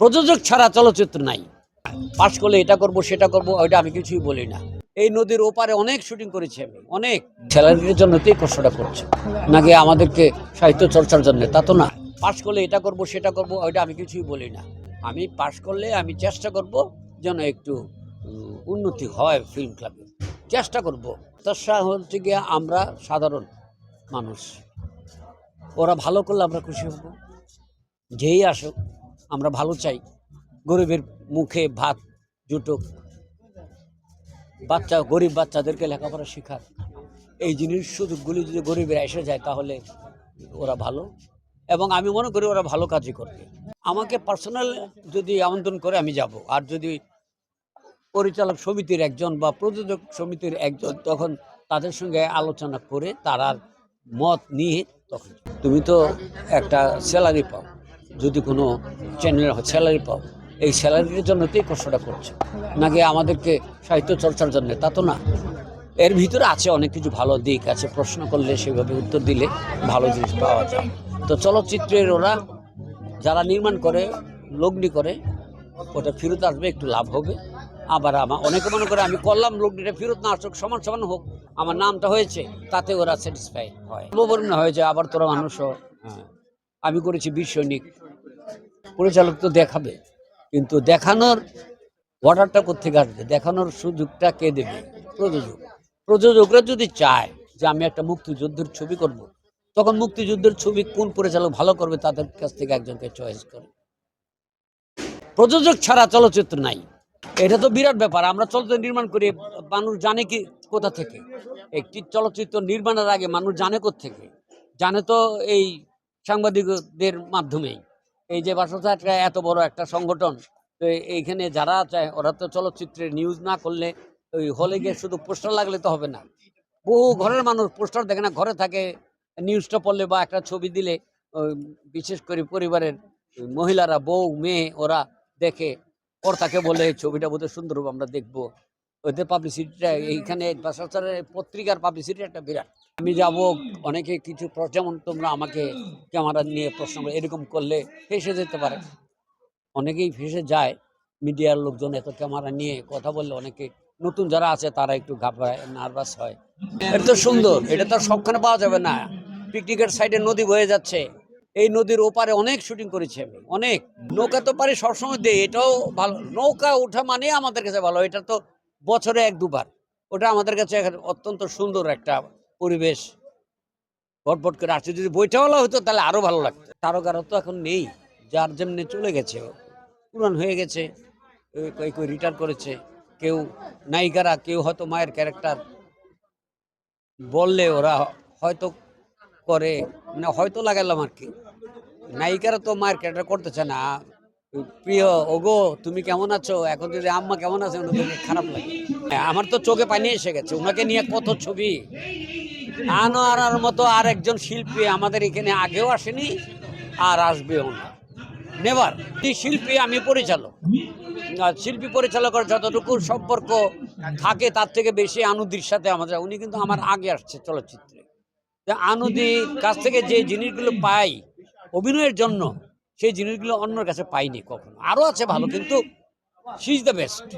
প্রযোজক ছাড়া চলচ্চিত্র নাই। পাশ করলে এটা করব, সেটা করব, ওইটা আমি কিছুই বলি না। এই নদীর ওপারে অনেক শুটিং করেছি আমি, অনেক। স্যালারির জন্য তো কষ্টটা করছে। নাকি আমাদেরকে সাহিত্য চর্চার জন্য, তা তো না। পাশ করলে এটা করব, সেটা করব, ওইটা আমি কিছুই বলি না। আমি পাশ করলে আমি চেষ্টা করব যেন একটু উন্নতি হয় ফিল্ম ক্লাবে চেষ্টা করব। চেষ্টা হচ্ছে গিয়ে আমরা সাধারণ মানুষ। ওরা ভালো করলে আমরা খুশি হব। যেই আসুক। আমরা ভালো চাই। গরিবের মুখে ভাত জুটুক। বাচ্চা, গরিব বাচ্চাদেরকে লেখাপড়া শেখাক। এই জিনিস সুযোগগুলি যদি গরিবের এসে যায়, তাহলে ওরা ভালো। এবং আমি মনে করি ওরা ভালো কাজই করবে। আমাকে পার্সোনাল যদি আমন্ত্রণ করে আমি যাব। আর যদি পরিচালক সমিতির একজন বা প্রযোজক সমিতির একজন তখন তাদের সঙ্গে আলোচনা করে তারার মত নিয়ে তখন তুমি তো একটা স্যালারি পাও। যদি কোনো চ্যানেল স্যালারি পাও, এই স্যালারির জন্য তো এই কষ্টটা করছ। নাকি আমাদেরকে সাহিত্য চর্চার জন্য? তা তো না। এর ভিতরে আছে অনেক কিছু ভালো দিক, আছে প্রশ্ন করলে সেভাবে উত্তর দিলে ভালো জিনিস পাওয়া যায়। তো চলচ্চিত্রের ওরা যারা নির্মাণ করে, লগ্নি করে, ওটা ফেরত আসবে, একটু লাভ হবে। আবার আমার অনেকে মনে করে আমি করলাম লগ্নিটা, ফেরত না আসুক, সমান সমান হোক, আমার নামটা হয়েছে, তাতে ওরা স্যাটিসফাই হয়। লোবর্ণ হয়েছে আবার তোরা মানুষও হ্যাঁ। আমি করেছি বীর সৈনিক। পরিচালক তো দেখাবে। কিন্তু দেখানোর অর্ডারটা কোথেকে আসবে? দেখানোর সুযোগটা কে দেবে? প্রযোজক। প্রযোজকরা যদি চায় যে আমি একটা মুক্তিযুদ্ধের ছবি করব। তখন মুক্তিযুদ্ধের ছবি কোন পরিচালক ভালো করবে তাদের কাছ থেকে একজনকে চয়েস করে। প্রযোজক ছাড়া চলচ্চিত্র নাই। এটা তো বিরাট ব্যাপার। আমরা চলচ্চিত্র নির্মাণ করি, মানুষ জানে কি কোথা থেকে? একটি চলচ্চিত্র নির্মাণের আগে মানুষ জানে থেকে জানে তো এই সাংবাদিকদের মাধ্যমেই। এই যে বাসা এত বড় একটা সংগঠন, তো এইখানে যারা চায় ওরা তো চলচ্চিত্রের নিউজ না করলে ওই হলে গিয়ে শুধু পোস্টার লাগলে তো হবে না। বহু ঘরের মানুষ পোস্টার দেখে না, ঘরে থাকে নিউজটা পড়লে বা একটা ছবি দিলে বিশেষ করে পরিবারের মহিলারা, বউ, মেয়ে, ওরা দেখে, কর্তাকে বলে, এই ছবিটা বোধহয় সুন্দর আমরা দেখব। ওদের পাবলিসিটিটা এইখানে বাসাচারের পত্রিকার পাবলিসিটি একটা বিরাট। আমি যাব, অনেকে কিছু যেমন তোমরা আমাকে ক্যামেরা নিয়ে প্রশ্ন করে, এরকম করলে ফেসে যেতে পারে। অনেকেই ফেসে যায়, মিডিয়ার লোকজন এত ক্যামেরা নিয়ে কথা বললে অনেকে, নতুন যারা আছে তারা একটু ঘাবড়ায়, নার্ভাস হয়। এটা তো সুন্দর, এটা তো সবখানে পাওয়া যাবে না। পিকনিকের সাইডে নদী বয়ে যাচ্ছে। এই নদীর ওপারে অনেক শুটিং করেছি আমি, অনেক। নৌকা তো পারি সবসময় দেই, এটাও ভালো। নৌকা ওঠা মানে আমাদের কাছে ভালো, এটা তো বছরে এক, দুবার। ওটা আমাদের কাছে অত্যন্ত সুন্দর একটা পরিবেশ। ভটভট করে। আসছে যদি বইটাওয়ালা হতো, তাহলে আরও ভালো লাগতো। তারকারা তো এখন নেই। যার যেমনি চলে গেছে। পুরান হয়ে গেছে। কেউ কেউ রিটায়ার করেছে। কেউ নায়িকারা, কেউ হয়তো মায়ের ক্যারেক্টার বললে ওরা হয়তো করে। মানে হয়তো লাগালাম আর কি। নায়িকারা তো মায়ের ক্যারেক্টার করতেছে না। প্রিয় ওগো তুমি কেমন আছো? এখন যদি আম্মা কেমন আছে ওনাদেরকে খারাপ লাগে। হ্যাঁ, আমার তো চোখে পানি এসে গেছে ওনাকে নিয়ে কত ছবি। আনোয়ারার মতো আর একজন শিল্পী আমাদের এখানে আগেও আসেনি আর আসবেও না। নেভার শিল্পী আমি পরিচালক। শিল্পী পরিচালকের যতটুকু সম্পর্ক থাকে তার থেকে বেশি আনুদির সাথে আমাদের উনি কিন্তু আমার আগে আসছে চলচ্চিত্রে। আনুদির কাছ থেকে যে জিনিসগুলো পাই অভিনয়ের জন্য সেই জিনিসগুলো অন্যর কাছে পাইনি কখনো। আরও আছে ভালো কিন্তু শি ইজ দ্য বেস্ট